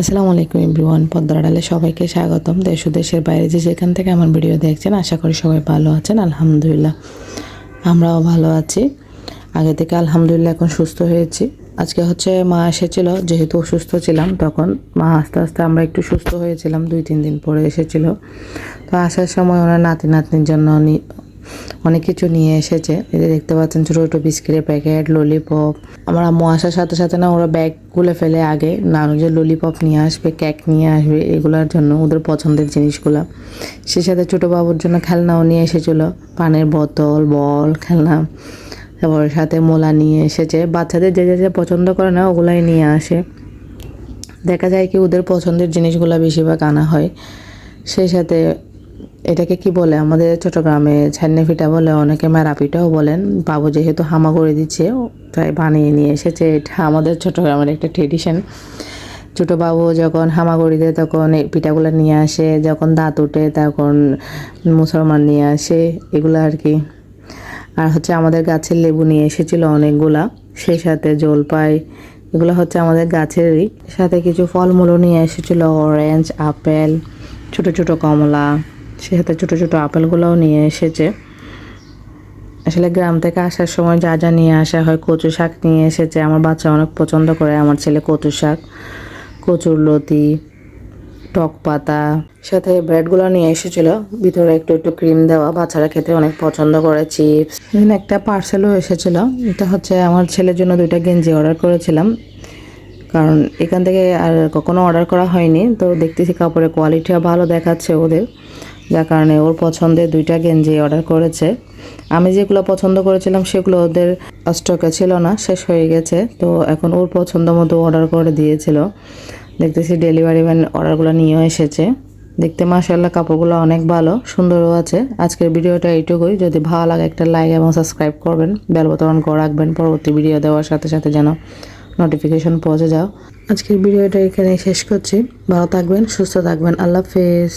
আসসালামু আলাইকুম এভরিওয়ান পদ্মারাডালে সবাইকে স্বাগতম। দেশ দেশের বাইরে যে যেখান থেকে আমার ভিডিও দেখছেন, আশা করি সবাই ভালো আছেন, আলহামদুলিল্লাহ। আমরাও ভালো আছি। আগে থেকে আলহামদুলিল্লাহ এখন সুস্থ হয়েছি। আজকে হচ্ছে মা এসেছিল, যেহেতু অসুস্থ ছিলাম, তখন মা আস্তে আস্তে আমরা একটু সুস্থ হয়েছিলাম, দুই তিন দিন পরে এসেছিল। তো আসার সময় ওনার নাতি নাতনির জন্য অনেক কিছু নিয়ে এসেছে। যে দেখতে পাচ্ছেন ছোটো ছোটো বিস্কিটের প্যাকেট ললিপপ আমার আম্মু আসার সাথে সাথে না ওরা ব্যাগ খুলে ফেলে আগে নানু যে ললিপপ নিয়ে আসবে কেক নিয়ে আসবে, এগুলোর জন্য ওদের পছন্দের জিনিসগুলো। সে সাথে ছোটো বাবুর জন্য খেলনাও নিয়ে এসেছিল, পানের বোতল, বল, খেলনা। তারপর সাথে মোলা নিয়ে এসেছে। বাচ্চাদের যে যে পছন্দ করে না ওগুলাই নিয়ে আসে। দেখা যায় কি ওদের পছন্দের জিনিসগুলো বেশিরভাগ আনা হয়। সেই সাথে এটাকে কি বলে? আমাদের চট্টগ্রামে ছান্নে পিঠা বলে, অনেকে মেরা পিঠাও বলেন। বাবু যেহেতু হামা করে দিচ্ছে তাই বানিয়ে নিয়ে এসেছে। এটা আমাদের চট্টগ্রামের একটা ট্রেডিশন ছোটো বাবু যখন হামাগুড়ি দেয়, তখন এই পিঠাগুলো নিয়ে আসে। যখন দাঁত ওঠে, তখন মুসলমান নিয়ে আসে। এগুলো আর কি। আর হচ্ছে আমাদের গাছের লেবু নিয়ে এসেছিল অনেকগুলা। সেই সাথে জলপাই, এগুলো হচ্ছে আমাদের গাছেরই। সাথে কিছু ফলমূলও নিয়ে এসেছিল অরেঞ্জ আপেল ছোট ছোট কমলা। সে হাতে ছোটো ছোটো আপেলগুলোও নিয়ে এসেছে। আসলে গ্রাম থেকে আসার সময় যা যা নিয়ে আসা হয়, কচু শাক নিয়ে এসেছে। আমার বাচ্চা অনেক পছন্দ করে, আমার ছেলে কচু শাক, কচুর লতি, টক পাতা। সাথে ব্রেডগুলো নিয়ে এসেছিল, ভিতরে একটু একটু ক্রিম দেওয়া। বাচ্চারা খেতে অনেক পছন্দ করে, চিপস। এখানে একটা পার্সেলও এসেছিল। এটা হচ্ছে আমার ছেলের জন্য দুইটা গেঞ্জি অর্ডার করেছিলাম। কারণ এখান থেকে আর কখনো অর্ডার করা হয়নি। তো দেখতেছি কাপড়ের কোয়ালিটিও ভালো দেখাচ্ছে ওদের। যার কারণে ওর পছন্দের দুইটা গেঞ্জি অর্ডার করেছে। আমি যেগুলো পছন্দ করেছিলাম সেগুলো ওদের স্টকে ছিল না, শেষ হয়ে গেছে। তো এখন ওর পছন্দ মতো অর্ডার করে দিয়েছিল। দেখতেছি ডেলিভারি ম্যান অর্ডারগুলো নিয়েও এসেছে। দেখতে মাসাল্লাহ কাপড়গুলো অনেক ভালো, সুন্দরও আছে। আজকের ভিডিওটা এইটুকুই। যদি ভালো লাগে একটা লাইক এবং সাবস্ক্রাইব করবেন। বেল করে রাখবেন। পরবর্তী ভিডিও দেওয়ার সাথে সাথে যেন নোটিফিকেশন পৌঁছে যাও। আজকের ভিডিওটা এখানে শেষ করছি। ভালো থাকবেন, সুস্থ থাকবেন। আল্লাহ হাফেজ।